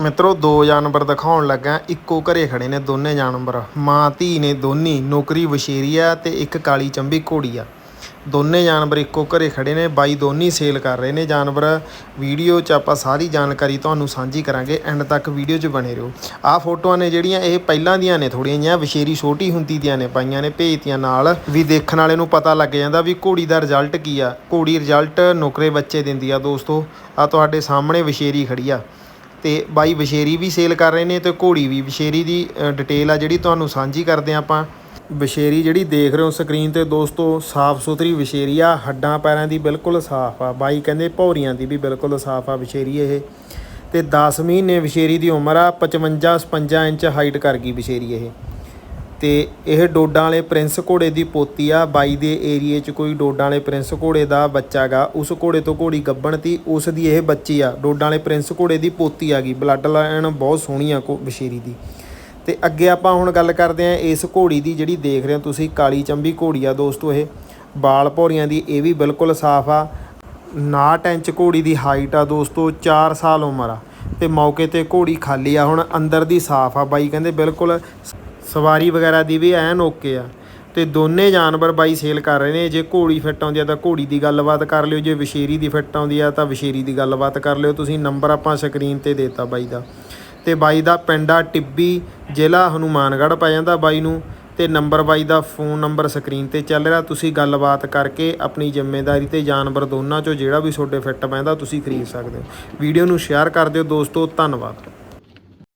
ਮਿੱਤਰੋ, ਦੋ ਜਾਨਵਰ ਦਿਖਾਉਣ ਲੱਗਾ। ਇੱਕੋ ਘਰੇ ਖੜੇ ਨੇ ਦੋਨੇ ਜਾਨਵਰ। ਮਾਂ, ਧੀ ਨੇ ਦੋਨੀ। ਨੌਕਰੀ ਵਸ਼ੇਰੀ ਆ ਤੇ ਇੱਕ ਕਾਲੀ ਚੰਬੀ ਘੋੜੀ ਆ। ਦੋਨੇ ਜਾਨਵਰ ਇੱਕੋ ਘਰੇ ਖੜੇ ਨੇ। ਬਾਈ ਦੋਨੀ ਸੇਲ ਕਰ ਰਹੇ ਨੇ। ਜਾਨਵਰ, ਵੀਡੀਓ 'ਚ ਆਪਾਂ ਸਾਰੀ ਜਾਣਕਾਰੀ ਤੁਹਾਨੂੰ ਸਾਂਝੀ ਕਰਾਂਗੇ। ਐਂਡ ਤੱਕ ਵੀਡੀਓ 'ਚ ਬਣੇ ਰਹੋ। ਆਹ ਫੋਟੋਆਂ ਨੇ ਜਿਹੜੀਆਂ, ਇਹ ਪਹਿਲਾਂ ਦੀਆਂ ਨੇ ਥੋੜੀਆਂ ਜਿਹੀਆਂ। ਵਸ਼ੇਰੀ ਛੋਟੀ ਹੁੰਦੀ ਦੀਆਂ ਨੇ ਪਾਈਆਂ ਨੇ, ਭੇਜਤੀਆਂ ਨਾਲ। ਵੀ ਦੇਖਣ ਵਾਲੇ ਨੂੰ ਪਤਾ ਲੱਗ ਜਾਂਦਾ ਵੀ ਘੋੜੀ ਦਾ ਰਿਜ਼ਲਟ ਕੀ ਆ। ਘੋੜੀ ਰਿਜ਼ਲਟ ਨੌਕਰੇ ਬੱਚੇ ਦਿੰਦੀ ਆ, ਦੋਸਤੋ। ਆ ਤੁਹਾਡੇ ਸਾਹਮਣੇ ਵਸ਼ੇਰੀ ਖੜੀ ਆ। ਤੇ ਬਾਈ ਵਿਸ਼ੇਰੀ ਵੀ ਸੇਲ ਕਰ ਰਹੇ ਨੇ ਤੇ ਘੋੜੀ ਵੀ। ਵਿਸ਼ੇਰੀ ਦੀ ਡਿਟੇਲ ਆ ਜਿਹੜੀ ਤੁਹਾਨੂੰ ਸਾਂਝੀ ਕਰਦੇ ਹਾਂ ਆਪਾਂ। ਵਿਸ਼ੇਰੀ ਜਿਹੜੀ ਦੇਖ ਰਹੇ ਹੋ ਸਕਰੀਨ ਤੇ ਦੋਸਤੋ, ਸਾਫ਼ ਸੁਥਰੀ ਵਿਸ਼ੇਰੀ ਆ। ਹੱਡਾਂ ਪੈਰਾਂ ਦੀ ਬਿਲਕੁਲ ਸਾਫ਼ ਆ। ਬਾਈ ਕਹਿੰਦੇ ਭੌਰੀਆਂ ਦੀ ਵੀ ਬਿਲਕੁਲ ਸਾਫ਼ ਆ ਵਿਸ਼ੇਰੀ ਇਹ। ਤੇ 10 ਮਹੀਨੇ ਵਿਸ਼ੇਰੀ ਦੀ ਉਮਰ ਆ 55 56 ਇੰਚ ਹਾਈਟ ਕਰ ਗਈ ਵਿਸ਼ੇਰੀ ਇਹ। ਤੇ ਇਹ ਡੋਡਾਂ ਵਾਲੇ ਪ੍ਰਿੰਸ ਘੋੜੇ ਦੀ ਪੋਤੀ ਆ। ਬਾਈ ਦੇ ਏਰੀਏ 'ਚ ਕੋਈ ਡੋਡਾਂ ਵਾਲੇ ਪ੍ਰਿੰਸ ਘੋੜੇ ਦਾ ਬੱਚਾ ਗਾ। ਉਸ ਘੋੜੇ ਤੋਂ ਘੋੜੀ ਗੱਭਣ ਤੀ। ਉਸ ਦੀ ਇਹ ਬੱਚੀ ਆ। ਡੋਡਾਂ ਵਾਲੇ ਪ੍ਰਿੰਸ ਘੋੜੇ ਦੀ ਪੋਤੀ ਆ ਗਈ। ਬਲੱਡ ਲਾਈਨ ਬਹੁਤ ਸੋਹਣੀ ਆ ਕੋ ਬਸ਼ੇਰੀ ਦੀ। ਤੇ ਅੱਗੇ ਆਪਾਂ ਹੁਣ ਗੱਲ ਕਰਦੇ ਆ ਇਸ ਘੋੜੀ ਦੀ ਜਿਹੜੀ ਦੇਖ ਰਹੇ ਹੋ ਤੁਸੀਂ। ਕਾਲੀ ਚੰਬੀ ਘੋੜੀ ਆ ਦੋਸਤੋ ਇਹ। ਬਾਲ ਭੌਰੀਆਂ ਦੀ ਇਹ ਵੀ ਬਿਲਕੁਲ ਸਾਫ਼ ਆ। 59 ਇੰਚ ਘੋੜੀ ਦੀ ਹਾਈਟ ਆ ਦੋਸਤੋ 4 ਸਾਲ ਉਮਰ ਆ। ਤੇ ਮੌਕੇ ਤੇ ਘੋੜੀ ਖਾਲੀ ਆ। ਹੁਣ ਅੰਦਰ ਦੀ ਸਾਫ਼ ਆ। ਬਾਈ ਕਹਿੰਦੇ ਬਿਲਕੁਲ ਸਵਾਰੀ ਵਗੈਰਾ ਦੀ ਵੀ ਐਨ ਓਕੇ ਆ। ਤੇ ਦੋਨੇ ਜਾਨਵਰ ਬਾਈ ਸੇਲ ਕਰ ਰਹੇ ਨੇ। ਜੇ ਘੋੜੀ ਫਿੱਟ ਆਉਂਦੀ ਆ ਤਾਂ ਘੋੜੀ ਦੀ ਗੱਲਬਾਤ ਕਰ ਲਿਓ। ਜੇ ਵਿਸ਼ੇਰੀ ਦੀ ਫਿੱਟ ਆਉਂਦੀ ਆ ਤਾਂ ਵਿਸ਼ੇਰੀ ਦੀ ਗੱਲਬਾਤ ਕਰ ਲਿਓ। ਤੁਸੀਂ ਨੰਬਰ ਆਪਾਂ ਸਕਰੀਨ ਤੇ ਦੇਤਾ ਬਾਈ ਦਾ। ਤੇ ਬਾਈ ਦਾ ਪਿੰਡ ਆ ਟਿੱਬੀ, ਜ਼ਿਲ੍ਹਾ ਹਨੂਮਾਨਗੜ੍ਹ ਪੈ ਜਾਂਦਾ ਬਾਈ ਨੂੰ। ਤੇ ਨੰਬਰ ਬਾਈ ਦਾ ਫੋਨ ਨੰਬਰ ਸਕਰੀਨ ਤੇ ਚੱਲ ਰਿਹਾ। ਤੁਸੀਂ ਗੱਲਬਾਤ ਕਰਕੇ ਆਪਣੀ ਜ਼ਿੰਮੇਵਾਰੀ ਤੇ ਜਾਨਵਰ ਦੋਨਾਂ ਚੋਂ ਜਿਹੜਾ ਵੀ ਤੁਹਾਡੇ ਫਿੱਟ ਪੈਂਦਾ ਤੁਸੀਂ ਖਰੀਦ ਸਕਦੇ ਹੋ। ਵੀਡੀਓ ਨੂੰ ਸ਼ੇਅਰ ਕਰ ਦਿਓ। ਦੋਸਤੋ, ਧੰਨਵਾਦ।